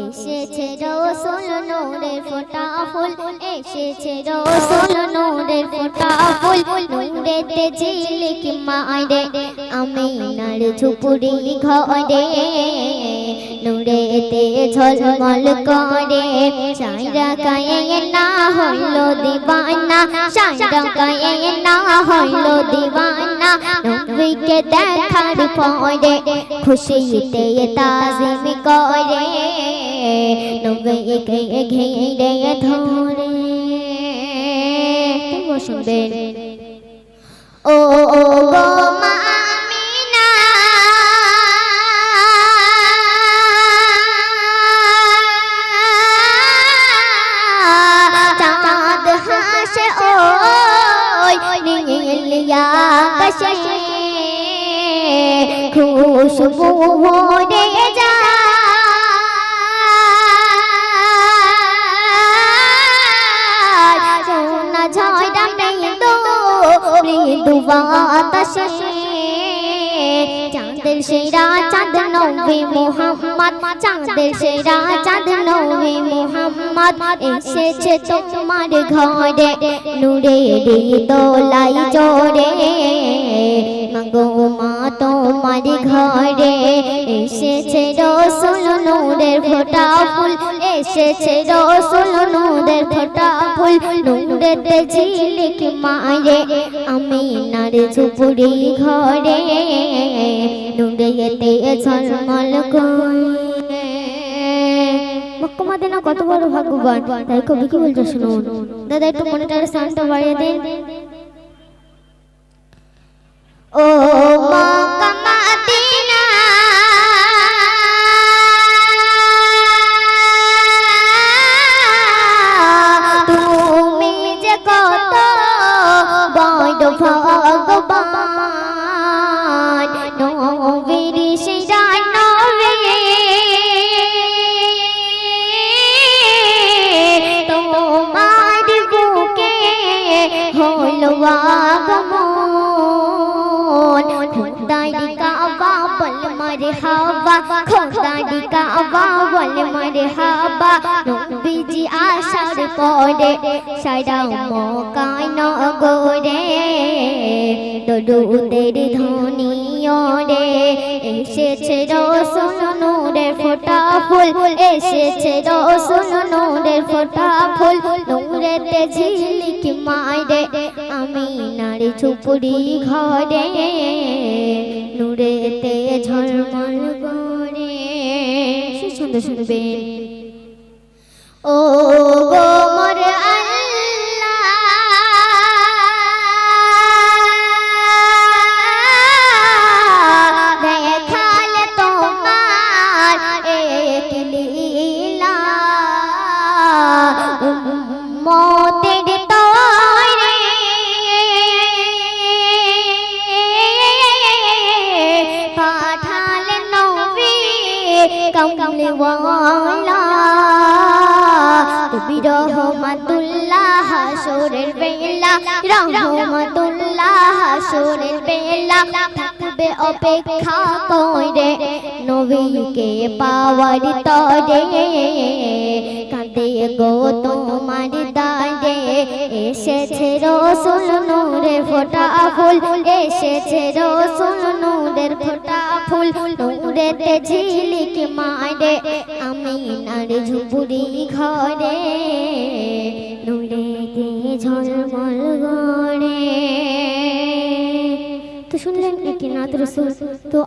এসেছে রসুল নূরের ফোটা ফুল, এসেছে রসুল নূরের ফোটা ফুল, নূরেতে ঝিলিক মারে আমি নার ঝুপুরি ঘরে। নূরেতে ঝলমল করে। সাইরা গায়ে না হইল দিবানা সাইরা গায়ে না হইল দিবানা। নবীকে দেখার পরে খুশিতে তাজিম করে। নবীকে ঘিরে ধরে। শুনবেন ওই নীলিয়া খুশবু ভরে যায়। সোনা বাতাসে চাঁদের সেরা চাঁদ নবী মোহাম্মদ, চাঁদের সেরা চাঁদ নবী মোহাম্মদ। এসেছে তোমার ঘরে, নূরে দোলাই জোরে। মাগো মা, তোমার ঘরে এসেছে রসুল নূরের ফোটা ফুল, এসেছে রসুল নূরের ফোটা ফুল। নূরেতে ঝিলিক মারে আমি নার ঝুপুরি ঘরে। কত বড় ভাগ্যবান। তাই কবি কি বলছে শুনুন। দাদা, একটু মনিটার সাউন্ডটা বাড়িয়ে দিন। ও কাবা বল মারে হাবা খোদারি কাবা বল মারে হাবা নবীজি আসার পরে সারা মকায় নগরে দরুদের ধ্বনিও রে এসেছে রসুল নূরের ফোটা ফুল এসেছে রসুল নূরের ঝিলিক মারে আমি নারী চুপুরি ঘরে নুরেতে ঝলমল করে। সুন্দর শুনবেন ও কমলিওয়ালা তুমি রহমাতুল্লাহ হাসরের বেলা রহমাতুল্লাহ হাসরের বেলা থাকবে অপেক্ষা করে নবীকে পাওয়ার তরে কাঁদে গো তোমার দাঁড়ে এসেছে রসুল নূরের ফোটা ফুল এসেছে রসুল নূরের ফোটা ফুল নূরেতে ঝিলিক মারে আমি নার ঝুপুরি ঘরে নূরেতে ঝলমল গড়ে। তো শুনলেন কি নাত রসুল, তো